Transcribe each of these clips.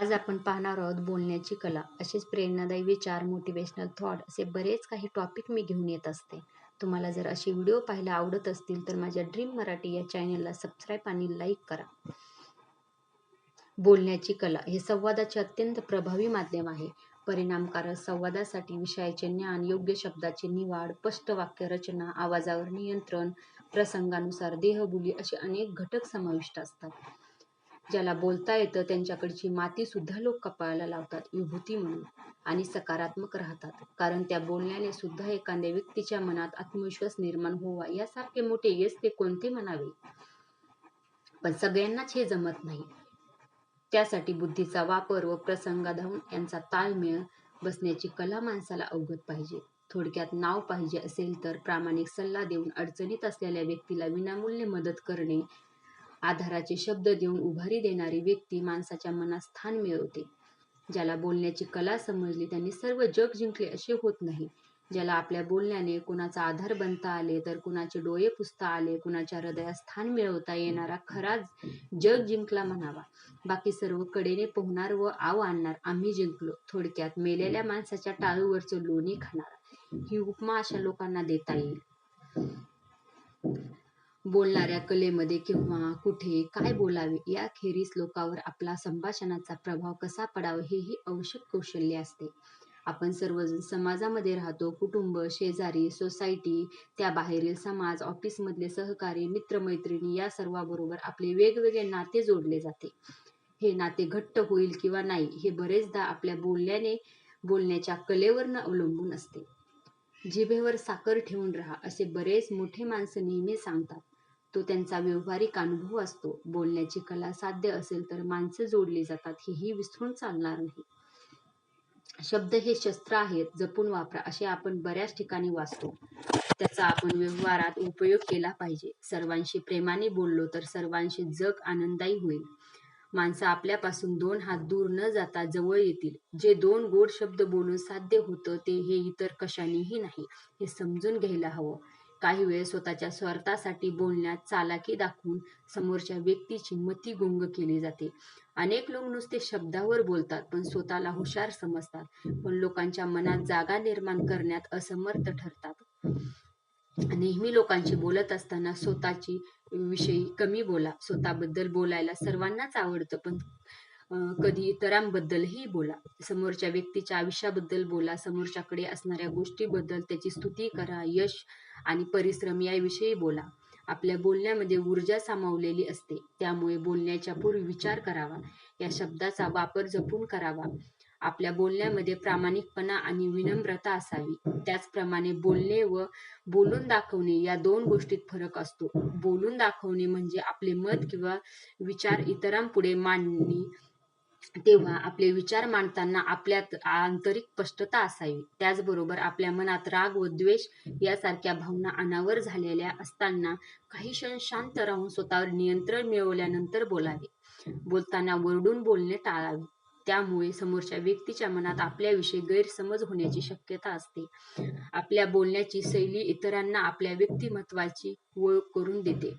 आज आपण पाहणार आहोत बोलण्याची कला. असेच प्रेरणादायी विचार मोटिवेशनल थॉट असे बरेच काही टॉपिक मी घेऊन येत असते. तुम्हाला जर असे व्हिडिओ पाहायला आवडत असतील तर माझ्या ड्रीम मराठी या चॅनलला सबस्क्राईब आणि लाईक करा. बोलण्याची कला हे संवादाचे अत्यंत प्रभावी माध्यम आहे. परिणामकारक संवादासाठी विषयाचे ज्ञान योग्य शब्दाची निवड स्पष्ट वाक्य रचना आवाजावर नियंत्रण प्रसंगानुसार देहबोली असे अनेक घटक समाविष्ट असतात. ज्याला बोलता येतं त्यांच्याकडची माती सुद्धा लोक कपाळाला लावतात विभूती म्हणून आणि सकारात्मक राहतात. कारण त्या बोलण्याने सुद्धा एखाद्या व्यक्तीच्या मनात आत्मविश्वास निर्माण होवा यासारखे मोठे यश ते कोणते म्हणावे? पण सगळ्यांनाच हे जमत नाही. त्यासाठी बुद्धीचा वापर व प्रसंगाधावून यांचा ताळमेळ बसण्याची कला माणसाला अवगत पाहिजे. थोडक्यात नाव पाहिजे असेल तर प्रामाणिक सल्ला देऊन अडचणीत असलेल्या व्यक्तीला विनामूल्य मदत करणे आधाराचे शब्द देऊन उभारी देणारी व्यक्ती माणसाच्या मनात स्थान मिळवते. ज्याला बोलण्याची कला समजली त्यांनी सर्व जग जिंकले असे होत नाही. ज्याला आपल्या बोलण्याने कुणाचा आधार बनता आले तर कुणाचे डोळे पुसता आले कुणाच्या हृदयात स्थान मिळवता येणारा खराच जग जिंकला म्हणावा. बाकी सर्व कडेने पोहणार व आव आणणार आम्ही जिंकलो. थोडक्यात मेलेल्या माणसाच्या टाळूवरचं लोणी खाणार. ही उपमा अशा लोकांना देता येईल. बोलणाऱ्या कलेमध्ये किंवा कुठे काय बोलावे याखेरीज लोकांवर आपला संभाषणाचा प्रभाव कसा पडावा हेही आवश्यक कौशल्य असते. आपण सर्वजण समाजामध्ये राहतो कुटुंब शेजारी सोसायटी त्याबाहेरील समाज ऑफिसमधले सहकारी मित्रमैत्रिणी या सर्वाबरोबर आपले वेगवेगळे नाते जोडले जाते. हे नाते घट्ट होईल किंवा नाही हे बरेचदा आपल्या बोलण्याने बोलण्याच्या कलेवरनं अवलंबून असते. जिभेवर साखर ठेवून राहा असे बरेच मोठे माणसं नेहमी सांगतात. तो त्यांचा व्यवहारिक अनुभव असतो. बोलण्याची कला साध्य असेल तर माणसं जोडली जातात. हेही विसरून चालणार नाही. शब्द हे शस्त्र आहेत. जपून वापरा असे आपण बऱ्याच ठिकाणी वाचतो. त्याचा आपण व्यवहारात उपयोग केला पाहिजे. सर्वांशी प्रेमाने बोललो तर सर्वांशी जग आनंदायी होईल. माणसं आपल्यापासून दोन हात दूर न जाता जवळ येतील. जे दोन गोड शब्द बोलून साध्य होतं ते हे इतर कशानेही नाही. हे समजून घ्यायला हवं. काही वेळ स्वतःच्या स्वार्थासाठी बोलण्यात चालाकी दाखवून समोरच्या व्यक्तीची मती गुंग केली जाते. अनेक लोक नुसते शब्दावर बोलतात पण स्वतःला हुशार समजतात. पण लोकांच्या मनात जागा निर्माण करण्यात असमर्थ ठरतात. नेहमी लोकांशी बोलत असताना स्वतःची विषयी कमी बोला. स्वतःबद्दल बोलायला सर्वांनाच आवडतं पण कधी इतरांबद्दलही बोला. समोरच्या व्यक्तीच्या आयुष्याबद्दल बोला. समोरच्याकडे असणाऱ्या गोष्टीबद्दल त्याची स्तुती करा यश आणि परिश्रम याविषयी बोला. आपल्या बोलण्यामध्ये ऊर्जा सामावलेली असते. त्यामुळे बोलण्याच्या पूर्वी विचार करावा. या शब्दाचा वापर जपून करावा. आपल्या बोलण्यामध्ये प्रामाणिकपणा आणि विनम्रता असावी. त्याचप्रमाणे बोलणे व बोलून दाखवणे या दोन गोष्टीत फरक असतो. बोलून दाखवणे म्हणजे आपले मत किंवा विचार इतरांपुढे मांडणे. तेव्हा आपले विचार मांडताना आपल्यात आंतरिक स्पष्टता असावी. त्याचबरोबर आपल्या मनात राग व द्वेष यासारख्या भावना अनावर झालेल्या असताना काही क्षण शांत राहून स्वतःवर नियंत्रण मिळवल्यानंतर बोलावे. बोलताना वरडून बोलणे टाळावे. त्यामुळे समोरच्या व्यक्तीच्या मनात आपल्याविषयी गैरसमज होण्याची शक्यता असते. आपल्या बोलण्याची शैली इतरांना आपल्या व्यक्तिमत्वाची ओळख करून देते.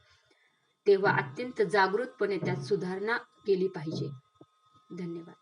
तेव्हा अत्यंत जागृतपणे त्यात सुधारणा केली पाहिजे. धन्यवाद.